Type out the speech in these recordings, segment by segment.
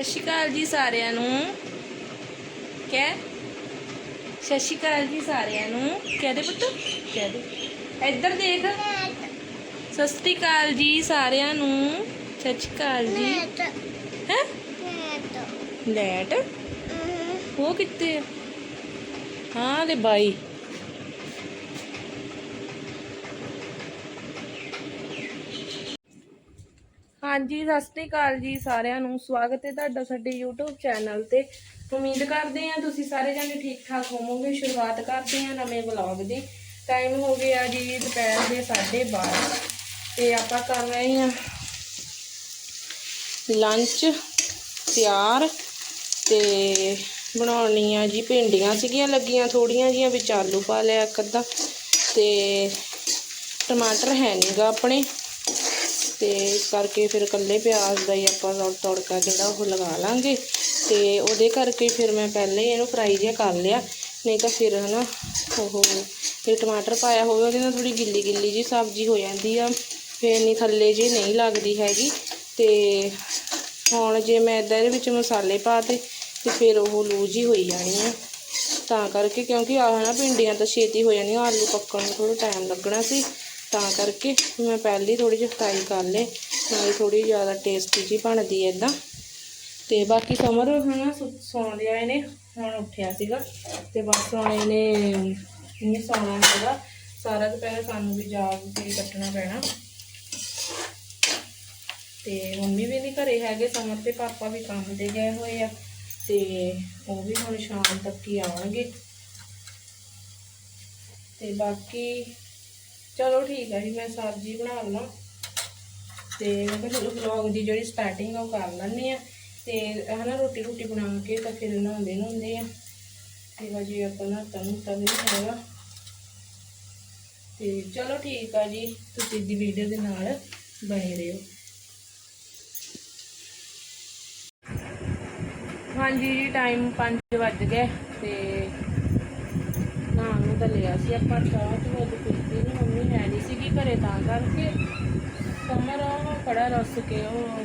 ਸਤਿ ਸ਼੍ਰੀ ਅਕਾਲ ਜੀ ਸਾਰਿਆਂ ਨੂੰ। ਕਹਿ। ਸਤਿ ਸ਼੍ਰੀ ਅਕਾਲ ਜੀ ਸਾਰਿਆਂ ਨੂੰ। ਕਹਿ ਦੇ ਪੁੱਤ ਕਹਿ ਦੇ। ਇੱਧਰ ਦੇਖ। ਸਤਿ ਸ਼੍ਰੀ ਅਕਾਲ ਜੀ ਸਾਰਿਆਂ ਨੂੰ। ਸਤਿ ਸ਼੍ਰੀ ਅਕਾਲ ਜੀ। ਹੈ? ਲੈਟ। ਉਹ ਕਿੱਥੇ ਆ? ਹਾਂ ਲੈ ਬਾਈ। ਹਾਂਜੀ, ਸਤਿ ਸ਼੍ਰੀ ਅਕਾਲ ਜੀ ਸਾਰਿਆਂ ਨੂੰ। ਸਵਾਗਤ ਹੈ ਤੁਹਾਡਾ ਸਾਡੇ YouTube ਚੈਨਲ ਤੇ। ਉਮੀਦ ਕਰਦੇ ਹਾਂ ਤੁਸੀਂ ਸਾਰੇ ਜਣੇ ਠੀਕ ਠਾਕ ਹੋਵੋਗੇ। ਸ਼ੁਰੂਆਤ ਕਰਦੇ ਹਾਂ ਨਵੇਂ ਵਲੌਗ ਦੀ। ਟਾਈਮ ਹੋ ਗਿਆ ਜੀ ਦੁਪਹਿਰ ਦੇ 12:30 ਤੇ ਆਪਾਂ ਕਰ ਰਹੇ ਹਾਂ ਲੰਚ ਤਿਆਰ। ਤੇ ਬਣਾਉਣੀ ਆ ਜੀ ਭਿੰਡੀਆਂ ਸੀਗੀਆਂ ਲੱਗੀਆਂ ਥੋੜੀਆਂ ਜੀਆਂ ਵਿੱਚ ਆਲੂ ਪਾ ਲਿਆ ਇੱਕ ਅੱਧਾ। ਤੇ ਟਮਾਟਰ ਹੈ ਨਹੀਂਗਾ ਆਪਣੇ। ਤੇ ਇਸ ਕਰਕੇ ਫਿਰ ਇਕੱਲੇ ਪਿਆਜ਼ ਦਾ ਹੀ ਆਪਾਂ ਤੜ- ਤੜਕਾ ਜਿਹੜਾ ਉਹ ਲਗਾ ਲਾਂਗੇ ਤੇ ਉਹਦੇ ਕਰਕੇ ਫਿਰ ਮੈਂ ਪਹਿਲੇ ਹੀ ਇਹਨੂੰ ਫਰਾਈ ਜਿਹਾ ਕਰ ਲਿਆ, ਨਹੀਂ ਤਾਂ ਫਿਰ ਹਨਾ ਉਹ ਫਿਰ ਟਮਾਟਰ ਪਾਇਆ ਹੋਵੇ ਉਹਦੇ ਨਾਲ ਥੋੜੀ ਗਿੱਲੀ ਗਿੱਲੀ ਜੀ ਸਬਜ਼ੀ ਹੋ ਜਾਂਦੀ ਆ, ਫਿਰ ਨਹੀਂ ਥੱਲੇ ਜੀ ਨਹੀਂ ਲੱਗਦੀ ਹੈਗੀ ਤੇ ਹੁਣ ਜੇ ਮੈਂ ਇੱਦਾਂ ਇਹਦੇ ਵਿੱਚ ਮਸਾਲੇ ਪਾਤੇ ਤੇ ਫਿਰ ਉਹ ਲੂਜ ਹੀ ਹੋਈ ਜਾਣੀ ਆ। ਤਾਂ ਕਰਕੇ ਕਿਉਂਕਿ ਆਹ ਨਾ ਭਿੰਡੀਆਂ ਤਾਂ ਛੇਤੀ ਹੋ ਜਾਂਦੀਆਂ ਆਲੂ ਪੱਕਣ ਨੂੰ ਥੋੜਾ ਟਾਈਮ ਲੱਗਣਾ ਸੀ। ਤਾਂ ਕਰਕੇ ਮੈਂ ਪਹਿਲੀ ਥੋੜੀ ਜਿਹੀ ਫਰਾਈ ਕਰ ਲਏ, ਨਾਲੇ ਥੋੜੀ ਜ਼ਿਆਦਾ ਟੇਸਟੀ ਜੀ ਬਣਦੀ ਹੈ ਇਦਾਂ ਤੇ ਬਾਕੀ ਸਮਰ ਹਨਾ, ਸੁ- ਸੌਣ ਲਿਆ ਇਹਨੇ ਹੁਣ ਉੱਠਿਆ ਸੀਗਾ। ਤੇ ਬਸ ਹੁਣ ਇਹਨੇ ਇਹਨੇ ਸੌਣਾ ਹੈਗਾ ਸਾਰਾ ਦੁਪਹਿਰ ਸਾਨੂੰ ਵੀ ਜਾਗ ਕੇ ਕੱਟਣਾ ਪੈਣਾ। ਤੇ ਮੰਮੀ ਵੀ ਨਹੀਂ ਘਰੇ ਹੈਗੇ, ਸਮਰ ਤੇ ਪਾਪਾ ਵੀ ਕੰਮ ਤੇ ਗਏ ਹੋਏ ਆ। ਤੇ ਉਹ ਵੀ ਹੁਣ ਸ਼ਾਮ ਤੱਕ ਹੀ ਆਉਣਗੇ। ਤੇ ਬਾਕੀ ਚਲੋ ਠੀਕ ਹੈ ਜੀ, ਮੈਂ ਸਬਜ਼ੀ ਬਣਾ ਲਵਾਂ ਤੇ ਮੈਂ ਕਿਹਾ ਚਲੋ ਵਲੌਗ ਦੀ ਜਿਹੜੀ ਸਟਾਰਟਿੰਗ ਉਹ ਕਰ ਲੈਂਦੇ ਆ ਤੇ ਹਨਾ ਰੋਟੀ ਰੋਟੀ ਬਣਾ ਕੇ ਤਾਂ ਫਿਰ ਨਹਾਉਂਦੇ ਨਹਾਉਂਦੇ ਆ। ਠੀਕ ਆ ਜੀ ਆਪਾਂ ਨਾ ਤਨ ਤਾਂ ਵੀ ਨਹੀਂ ਹੈਗਾ ਤੇ ਚਲੋ ਠੀਕ ਆ ਜੀ, ਤੁਸੀਂ ਦੀ ਵੀਡੀਓ ਦੇ ਨਾਲ ਬਣੇ ਰਹੋ। ਹਾਂਜੀ ਜੀ ਟਾਈਮ 5 ਵੱਜ ਗਏ ਤੇ ਨਹਾਉਣ ਲਿਆ ਸੀ, ਆਪਾਂ ਚਾਹ ਚ ਉਹ ਪੀਤੀ ਨਹੀਂ ਮੰਮੀ ਹੈ ਨਹੀਂ ਸੀਗੀ ਘਰੇ ਤਾਂ ਕਰਕੇ ਸਮਰ ਉਹ ਖੜਾ ਰਸ ਕੇ ਉਹ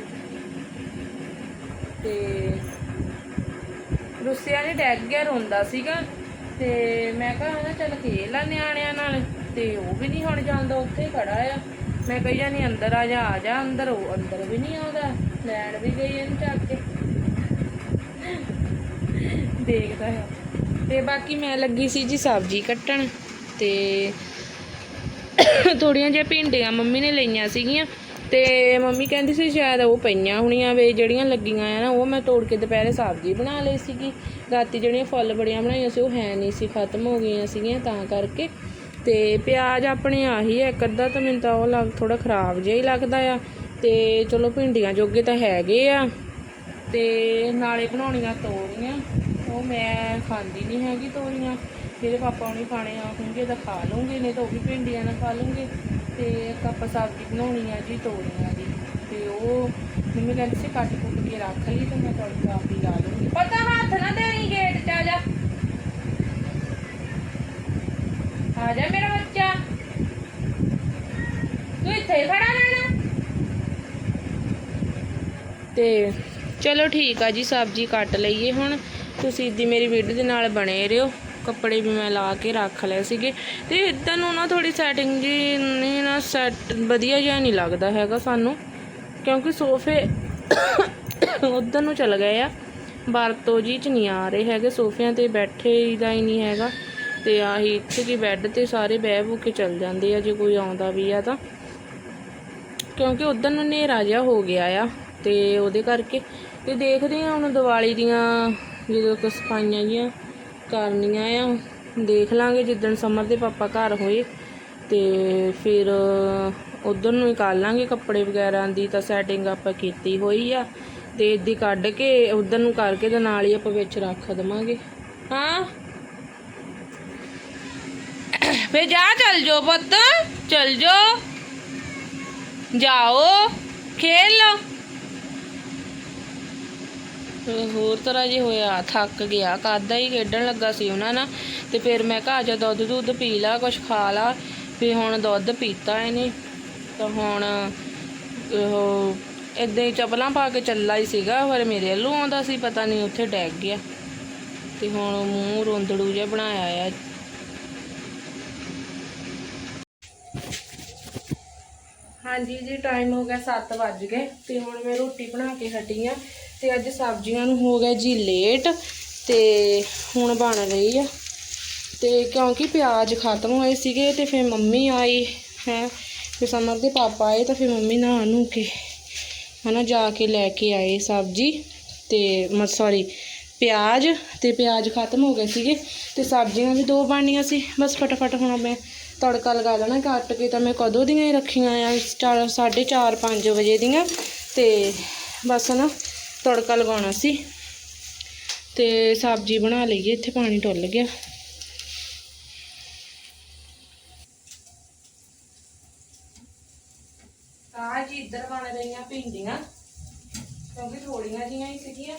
ਤੇ ਰੁੱਸਿਆ ਨੇ ਡੈਗ ਗਿਆ, ਰੋਂਦਾ ਸੀਗਾ ਤੇ ਮੈਂ ਕਿਹਾ ਹਨਾ ਚੱਲ ਖੇਲ ਆ ਨਿਆਣਿਆਂ ਨਾਲ ਤੇ ਉਹ ਵੀ ਨਹੀਂ ਹੁਣ ਜਾਂਦਾ, ਉੱਥੇ ਹੀ ਖੜਾ ਆ। ਮੈਂ ਕਹੀ ਜਾਨੀ ਅੰਦਰ ਆ ਜਾ ਆ ਜਾ ਅੰਦਰ, ਉਹ ਅੰਦਰ ਵੀ ਨਹੀਂ ਆਉਂਦਾ, ਲੈਣ ਵੀ ਗਈ ਇਹਨੂੰ ਚੱਕ ਕੇ। ਦੇਖਦਾ ਹੈ ਤੇ ਬਾਕੀ ਮੈਂ ਲੱਗੀ ਸੀ ਜੀ ਸਬਜ਼ੀ ਕੱਟਣ ਤੇ ਥੋੜੀਆਂ ਜਿਹੀਆਂ ਭਿੰਡੀਆਂ ਮੰਮੀ ਨੇ ਲਈਆਂ ਸੀਗੀਆਂ ਤੇ ਮੰਮੀ ਕਹਿੰਦੀ ਸੀ ਸ਼ਾਇਦ ਉਹ ਪਈਆਂ ਹੋਣੀਆਂ ਵੇ, ਜਿਹੜੀਆਂ ਲੱਗੀਆਂ ਆ ਨਾ, ਉਹ ਮੈਂ ਤੋੜ ਕੇ ਦੁਪਹਿਰੇ ਸਬਜ਼ੀ ਬਣਾ ਲਈ ਸੀਗੀ। ਰਾਤੀ ਜਿਹੜੀਆਂ ਫੁੱਲ ਬੜੀਆਂ ਬਣਾਈਆਂ ਸੀ, ਉਹ ਹੈ ਨਹੀਂ ਸੀ, ਖਤਮ ਹੋ ਗਈਆਂ ਸੀਗੀਆਂ ਤਾਂ ਕਰਕੇ। ਤੇ ਪਿਆਜ਼ ਆਪਣੇ ਆਹੀ ਹੈ ਇੱਕ ਅੱਧਾ ਤਾਂ ਮੈਨੂੰ ਤਾਂ ਉਹ ਲੱਗ ਥੋੜਾ ਖਰਾਬ ਜਿਹਾ ਹੀ ਲੱਗਦਾ ਆ। ਤੇ ਚਲੋ ਭਿੰਡੀਆਂ ਜੋਗੇ ਤਾਂ ਹੈਗੇ ਆ। ਤੇ ਨਾਲੇ ਬਣਾਉਣੀਆਂ ਤੋਰੀਆਂ। ਉਹ ਮੈਂ ਖਾਂਦੀ ਨਹੀਂ ਹੈਗੀ ਤੋਰੀਆਂ। ਮੇਰੇ ਪਾਪਾ ਉਹਨੇ ਖਾਣੇ ਆ ਤਾਂ ਖਾ ਲੂੰਗੇ, ਨਹੀਂ ਤਾਂ ਉਹ ਵੀ ਭਿੰਡੀਆਂ ਨਾਲ ਖਾ ਲੂੰਗੇ। ਤੇ ਇੱਕ ਆਪਾਂ ਸਬਜ਼ੀ ਬਣਾਉਣੀ ਆ ਜੀ ਤੋਰੀਆਂ ਦੀ। ਤੇ ਉਹ ਮੰਮੀ ਕਹਿੰਦੀ ਸੀ ਕੱਟ ਕੁੱਟ ਕੇ ਰੱਖ ਲਈ ਤੇ ਮੈਂ ਤੁਹਾਡੀ ਆਪ ਹੀ ਲਾ ਲੂੰਗੀ। ਪਤਾ ਹੱਥ ਨਾ ਦੇਣੀ ਗੇਟ 'ਚ ਆ ਜਾ। ਆ ਜਾ ਮੇਰਾ ਬੱਚਾ। ਤੂੰ ਇੱਥੇ ਖੜਾ ਰਹਿਣਾ। ਤੇ ਚਲੋ ਠੀਕ ਆ ਜੀ, ਸਬਜ਼ੀ ਕੱਟ ਲਈਏ ਹੁਣ। ਤੁਸੀਂ ਦੀ ਮੇਰੀ ਵੀਡੀਓ ਦੇ ਨਾਲ ਬਣੇ ਰਹੋ। ਕੱਪੜੇ ਵੀ ਮੈਂ ਲਾ ਕੇ ਰੱਖ ਲਏ ਸੀਗੇ। ਤੇ ਇਦਾਂ ਨੂੰ ਨਾ ਥੋੜੀ ਸੈਟਿੰਗ ਜੀ ਨਹੀਂ ਨਾ ਸੈਟ ਵਧੀਆ ਜਿਹਾ ਨਹੀਂ ਲੱਗਦਾ ਹੈਗਾ ਸਾਨੂੰ। ਕਿਉਂਕਿ ਸੋਫੇ ਉਧਰ ਨੂੰ ਚਲ ਗਏ ਆ। ਵਰਤੋਂ ਜੀ ਚ ਨਹੀਂ ਆ ਰਹੇ ਹੈਗੇ। ਸੋਫਿਆਂ ਤੇ ਬੈਠੇ ਦਾ ਹੀ ਨਹੀਂ ਹੈਗਾ। ਤੇ ਆਹੀ ਇੱਥੇ ਕੀ ਬੈੱਡ ਤੇ ਸਾਰੇ ਬਹਿ ਬੂ ਕੇ ਚਲ ਜਾਂਦੇ ਆ ਜੇ ਕੋਈ ਆਉਂਦਾ ਵੀ ਆ ਤਾਂ। ਕਿਉਂਕਿ ਉਧਰ ਨੂੰ ਹਨੇਰਾ ਜਿਹਾ ਹੋ ਗਿਆ ਆ। ਤੇ ਉਹਦੇ ਕਰਕੇ ਤੇ ਦੇਖਦੇ ਆ ਹੁਣ ਦੀਵਾਲੀ ਦੀਆਂ ਜਦੋਂ ਕੁ ਸਫਾਈਆਂ ਜੀਆਂ ਕਰਨੀਆਂ ਆ, ਦੇਖ ਲਾਂਗੇ ਜਿੱਦਣ ਸਮਰ ਦੇ ਪਾਪਾ ਘਰ ਹੋਏ ਤੇ ਫਿਰ ਉਧਰ ਨੂੰ ਹੀ ਕਰ ਲਾਂਗੇ ਕੱਪੜੇ ਵਗੈਰਾ ਦੀ ਤਾਂ ਸੈਟਿੰਗ ਆਪਾਂ ਕੀਤੀ ਹੋਈ ਆ ਤੇ ਇੱਦੀ ਕੱਢ ਕੇ ਉਧਰ ਨੂੰ ਕਰਕੇ ਤੇ ਨਾਲ ਹੀ ਆਪਾਂ ਵਿੱਚ ਰੱਖ ਦਵਾਂਗੇ। ਹਾਂ? ਫੇ ਜਾ ਚੱਲ ਜੋ ਪੁੱਤ, ਚੱਲ ਜੋ ਜਾਓ, ਖੇਲ ਲਓ। ਹੋਰ ਤਰ੍ਹਾਂ ਜੇ ਹੋਇਆ, ਥੱਕ ਗਿਆ ਕਾਦਾ ਹੀ ਖੇਡਣ ਲੱਗਾ ਸੀ ਉਹਨਾਂ ਨਾਲ। ਤੇ ਫਿਰ ਮੈਂ ਕਿਹਾ ਜਾ ਦੁੱਧ ਦੁੱਧ ਪੀ ਲਾ, ਕੁਛ ਖਾ ਲਾ। ਫਿਰ ਹੁਣ ਦੁੱਧ ਪੀਤਾ ਇਹਨੇ। ਤਾਂ ਹੁਣ ਉਹ ਇਦਾਂ ਹੀ ਚਪਲਾਂ ਪਾ ਕੇ ਚੱਲਾ ਹੀ ਸੀਗਾ, ਪਰ ਮੇਰੇ ਵੱਲੋਂ ਆਉਂਦਾ ਸੀ, ਪਤਾ ਨਹੀਂ ਉੱਥੇ ਡੈਗ ਗਿਆ। ਤੇ ਹੁਣ ਮੂੰਹ ਰੋਂਦੜੂ ਜਿਹਾ ਬਣਾਇਆ ਆ। ਹਾਂਜੀ ਜੀ ਟਾਈਮ ਹੋ ਗਿਆ 7 ਵੱਜ ਗਏ। ਤੇ ਹੁਣ ਮੈਂ ਰੋਟੀ ਬਣਾ ਕੇ ਹਟੀ ਆ। ਤੇ ਅੱਜ ਸਬਜ਼ੀਆਂ ਨੂੰ ਹੋ ਗਿਆ ਜੀ ਲੇਟ ਤੇ ਹੁਣ ਬਣ ਰਹੀ ਆ। ਤੇ ਕਿਉਂਕਿ ਪਿਆਜ਼ ਖਤਮ ਹੋਏ ਸੀਗੇ ਤੇ ਫਿਰ ਮੰਮੀ ਆਈ ਹੈ। ਫਿਰ ਸਮਰ ਦੇ ਪਾਪਾ ਆਏ ਤਾਂ ਫਿਰ ਮੰਮੀ ਨਹਾ ਨੂੰ ਕੇ, ਹਨਾ, ਜਾ ਕੇ ਲੈ ਕੇ ਆਏ ਸਬਜ਼ੀ ਤੇ ਮ ਸੌਰੀ ਪਿਆਜ਼ ਤੇ ਪਿਆਜ਼ ਖਤਮ ਹੋ ਗਏ ਸੀਗੇ ਤੇ ਸਬਜ਼ੀਆਂ ਵੀ ਦੋ ਬਣਨੀਆਂ ਸੀ। ਬਸ ਫਟਾਫਟ ਹੁਣ ਮੈਂ ਤੜਕਾ ਲਗਾ ਲੈਣਾ ਕੱਟ ਕੇ ਤਾਂ ਮੈਂ ਕਦੋਂ ਦੀਆਂ ਹੀ ਰੱਖੀਆਂ ਆ, ਚਾਰ- ਸਾਢੇ 4 5 ਵਜੇ ਦੀਆਂ ਤੇ ਬਸ ਨਾ ਤੜਕਾ ਲਗਾਉਣਾ ਸੀ ਤੇ ਸਬਜ਼ੀ ਬਣਾ ਲਈਏ, ਇੱਥੇ ਪਾਣੀ ਡੁੱਲ ਗਿਆ। ਆ ਜੀ ਇੱਧਰ ਬਣ ਰਹੀਆਂ ਭਿੰਡੀਆਂ, ਕਿਉਂਕਿ ਥੋੜੀਆਂ ਜੀਆਂ ਹੀ ਸੀਗੀਆਂ,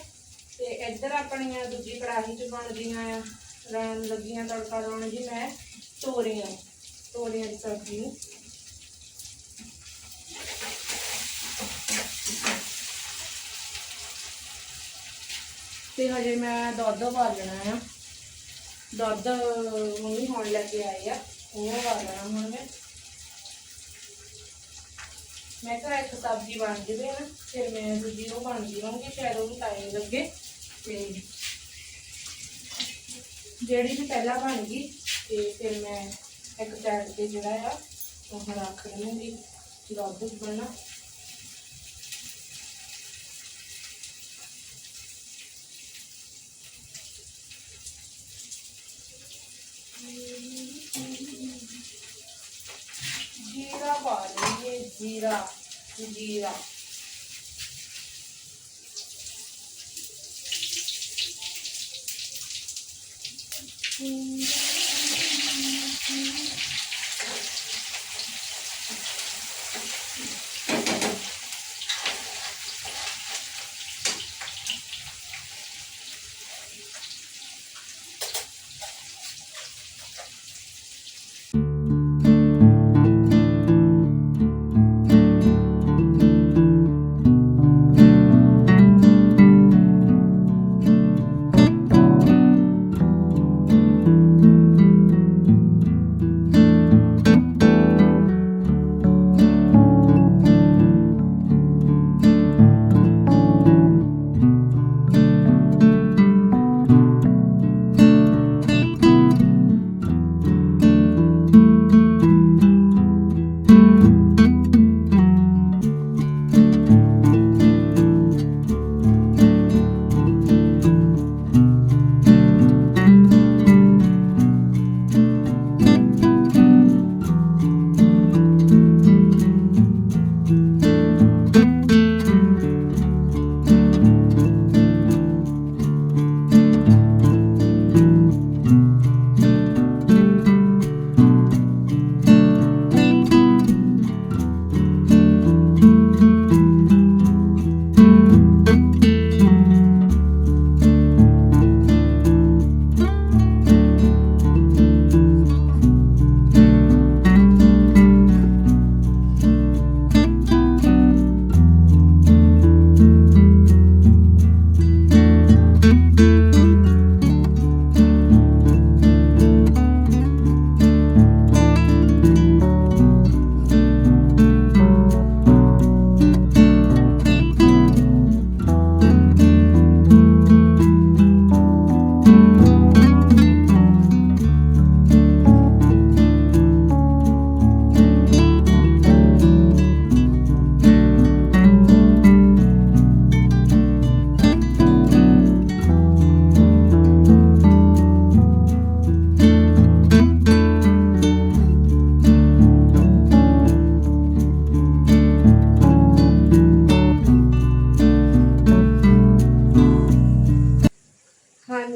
ਤੇ ਇੱਧਰ ਆਪਣੀਆਂ ਦੂਜੀ ਕੜਾਹੀ 'ਚ ਬਣ ਗਈਆਂ ਆ, ਰਹਿਣ ਲੱਗੀਆਂ ਤੜਕਾ ਲਾਉਣ ਜੀ ਮੈਂ, ਤੋਰੀਆਂ ਤੋਰੀਆਂ ਦੀ ਸਬਜ਼ੀ। ਨੂੰ ਤੇ ਹਜੇ ਮੈਂ ਦੁੱਧ ਉਬਾਲਣਾ ਆ। ਦੁੱਧ ਮੰਮੀ ਹੁਣ ਲੈ ਕੇ ਆਏ ਆ, ਉਹ ਉਬਾਲਣਾ ਹੁਣ ਮੈਂ। ਮੈਂ ਕਿਹਾ ਇੱਕ ਸਬਜ਼ੀ ਬਣ ਜਵੇ ਨਾ, ਫਿਰ ਮੈਂ ਦੂਜੀ ਉਹ ਬਣਦੀ ਰਹੂੰਗੀ ਸ਼ਾਇਦ ਉਹ ਵੀ ਟਾਈਮ ਲੱਗੇ। ਤੇ ਜਿਹੜੀ ਵੀ ਪਹਿਲਾਂ ਬਣ ਗਈ, ਤੇ ਫਿਰ ਮੈਂ ਇੱਕ ਸਾਈਡ ਤੇ ਜਿਹੜਾ ਆ, ਉਹ ਰੱਖ ਲਵਾਂਗੀ ਦੁੱਧ ਬਣਨਾ। पा लेंगे जीरा जीरा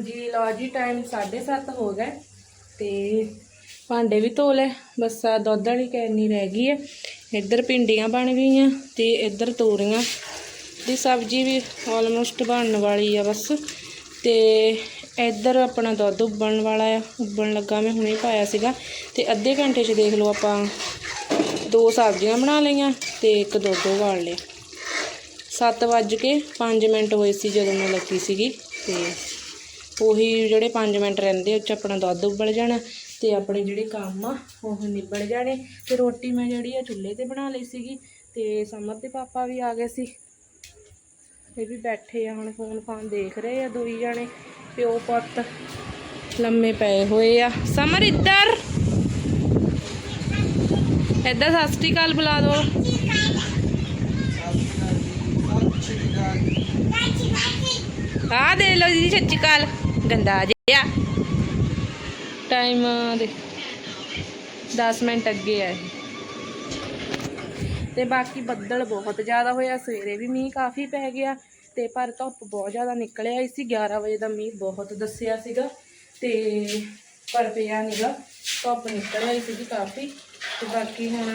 ਹਾਂਜੀ, ਲਓ ਜੀ ਟਾਈਮ 7:30 ਹੋ ਗਏ ਤੇ ਭਾਂਡੇ ਵੀ ਧੋ ਲੈ ਬਸ ਆ ਦੁੱਧ ਵਾਲੀ ਕੈਨੀ ਰਹਿ ਗਈ ਹੈ। ਇੱਧਰ ਭਿੰਡੀਆਂ ਬਣ ਗਈਆਂ ਤੇ ਇੱਧਰ ਤੋਰੀਆਂ। ਦੀ ਸਬਜ਼ੀ ਵੀ ਆਲਮੋਸਟ ਬਣਨ ਵਾਲੀ ਆ ਬਸ। ਤੇ ਇੱਧਰ ਆਪਣਾ ਦੁੱਧ ਉਬਲਣ ਵਾਲਾ ਆ। ਉਬਲਣ ਲੱਗਾ ਮੈਂ, ਹੁਣੇ ਪਾਇਆ ਸੀਗਾ। ਤੇ ਅੱਧੇ ਘੰਟੇ 'ਚ ਦੇਖ ਲਓ ਆਪਾਂ ਦੋ ਸਬਜ਼ੀਆਂ ਬਣਾ ਲਈਆਂ ਤੇ ਇੱਕ ਦੁੱਧ ਉਬਾਲ ਲਿਆ। ਸੱਤ ਵੱਜ ਕੇ 5 ਮਿੰਟ ਹੋਏ ਸੀ ਜਦੋਂ ਮੈਂ ਲੱਗੀ ਸੀਗੀ ਤੇ ਉਹੀ ਜਿਹੜੇ 5 ਮਿੰਟ ਰਹਿੰਦੇ ਉਹ 'ਚ ਆਪਣਾ ਦੁੱਧ ਉਬਲ ਜਾਣਾ ਤੇ ਆਪਣੇ ਜਿਹੜੇ ਕੰਮ ਆ ਉਹ ਨਿਬੜ ਜਾਣੇ। ਤੇ ਰੋਟੀ ਮੈਂ ਜਿਹੜੀ ਆ ਚੁੱਲ੍ਹੇ ਤੇ ਬਣਾ ਲਈ ਸੀਗੀ ਤੇ ਸਮਰ ਦੇ ਪਾਪਾ ਵੀ ਆ ਗਏ ਸੀ। ਇਹ ਵੀ ਬੈਠੇ ਆ ਹੁਣ ਫੋਨ ਫਾਨ ਦੇਖ ਰਹੇ ਆ ਦੋਈ ਜਾਣੇ ਪਿਓ ਪੁੱਤ ਲੰਮੇ ਪਏ ਹੋਏ ਆ। ਸਮਰ ਇੱਧਰ। ਇੱਧਰ ਸਤਿ ਸ਼੍ਰੀ ਅਕਾਲ ਬੁਲਾ ਦੋ। ਆ ਦੇ ਲੋ ਜੀ। ਸਤਿ ਸ਼੍ਰੀ ਅਕਾਲ। ਗੰਦਾ ਜਿਹਾ ਟਾਈਮ ਦੇ 10 ਮਿੰਟ ਅੱਗੇ ਆ ਤੇ ਬਾਕੀ ਬੱਦਲ ਬਹੁਤ ਜ਼ਿਆਦਾ ਹੋਇਆ, ਸਵੇਰੇ ਵੀ ਮੀਂਹ ਕਾਫੀ ਪੈ ਗਿਆ ਤੇ ਪਰ ਧੁੱਪ ਬਹੁਤ ਜ਼ਿਆਦਾ ਨਿਕਲਿਆ ਆਈ 11 ਵਜੇ ਦਾ ਮੀਂਹ ਬਹੁਤ ਦੱਸਿਆ ਸੀਗਾ ਤੇ ਪਰ ਪਿਆ ਨੀਗਾ ਧੁੱਪ ਨਿਕਲ ਆਈ ਸੀਗੀ ਕਾਫੀ ਤੇ ਬਾਕੀ ਹੁਣ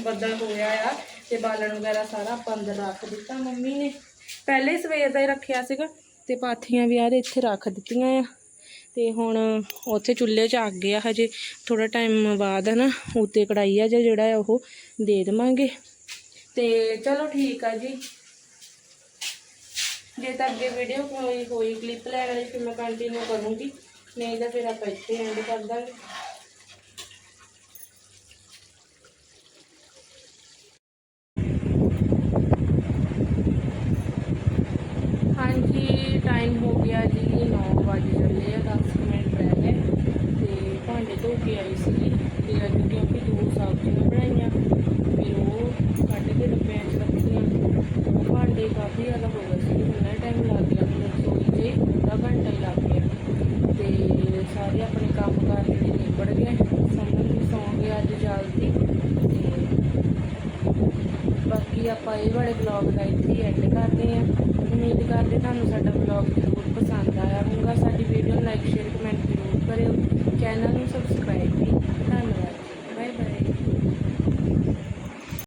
ਬੱਦਲ ਹੋਇਆ ਆ ਤੇ ਬਾਲਣ ਵਗੈਰਾ ਸਾਰਾ ਆਪਾਂ ਅੰਦਰ ਰੱਖ ਦਿੱਤਾ ਮੰਮੀ ਨੇ। ਪਹਿਲੇ ਸਵੇਰ ਦਾ ਹੀ ਰੱਖਿਆ ਸੀਗਾ। ਤੇ ਪਾਥੀਆਂ ਵੀ ਯਾਰ ਇੱਥੇ ਰੱਖ ਦਿੱਤੀਆਂ ਆ। ਤੇ ਹੁਣ ਉੱਥੇ ਚੁੱਲ੍ਹੇ 'ਚ ਅੱਗ ਗਿਆ ਹਜੇ। ਥੋੜਾ ਟਾਈਮ ਬਾਅਦ ਨਾ ਉੱਤੇ ਕੜਾਈ ਆ ਜਿਹੜਾ ਆ ਉਹ ਦੇ ਦੇਵਾਂਗੇ। ਤੇ ਚਲੋ ਠੀਕ ਆ ਜੀ। ਜੇ ਤਾਂ ਅੱਗੇ ਵੀਡੀਓ ਕੋਈ ਹੋਈ ਕਲਿੱਪ ਲੈਣ ਵਾਲੀ ਫਿਰ ਮੈਂ ਕੰਟੀਨਿਊ ਕਰੂੰਗੀ। ਨਹੀਂ ਤਾਂ ਫਿਰ ਆਪਾਂ ਇੱਥੇ ਐਂਡ ਕਰ ਦਾਂਗੇ। ਸਾਰੇ ਆਪਣੇ ਕੰਮ ਕਾਰ ਜਿਹੜੇ ਨਿਬੜ ਗਏ। ਸਮਨ ਵੀ ਸੌਂ ਗਿਆ ਅੱਜ ਜਲਦੀ ਤੇ ਬਾਕੀ ਆਪਾਂ ਇਹ ਵਾਲੇ ਵਲੌਗ ਦਾ ਇੱਥੇ ਐਂਡ ਕਰਦੇ ਆਂ ਉਮੀਦ ਕਰਦੇ ਤੁਹਾਨੂੰ ਸਾਡਾ ਵਲੌਗ ਜ਼ਰੂਰ ਪਸੰਦ ਆਇਆ ਹੋਊਗਾ।